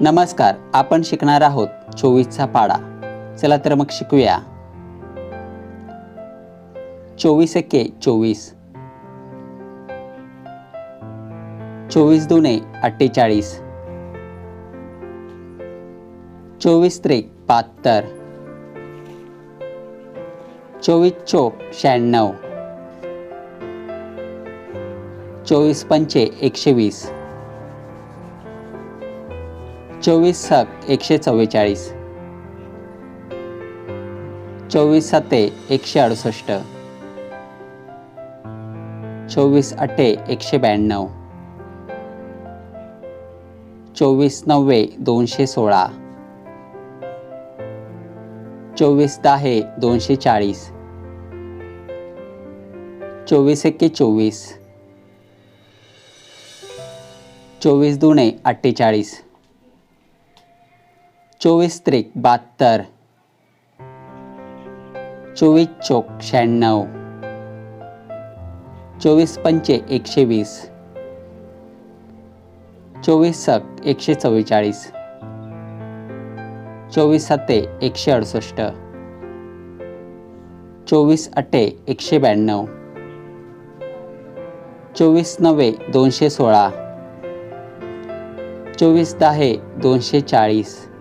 नमस्कार आपण शिकणार आहोत चोवीसचा पाडा. चला तर मग शिकूया. चोवीस एके चोवीस. चोवीस दुने अठ्ठेचाळीस. चोवीस त्रिक बहात्तर चोवीस चोप शहाण्णव. चोवीस पंचे एकशे वीस. चोवीस सक एकशे चव्वेचाळीस. चोवीस सते एकशे अडुसष्ट. चोवीस अठ्ठे एकशे ब्याण्णव. चोवीस नव्वे दोनशे सोळा. चोवीस दहा दोनशे चाळीस. चोवीस एक्के चोवीस. चोवीस दुणे अठ्ठेचाळीस चोवीस त्रिक बहात्तर चोवीस चोक शहाण्णव. चोवीस पंचे एकशे वीस. चोवीस सक एकशे चव्वेचाळीस. चोवीस सत्ते एकशे अडुसष्ट. चोवीस अठ्ठे एकशे ब्याण्णव. चोवीस नव्वे दोनशे सोळा. चोवीस दहा दोनशे चाळीस.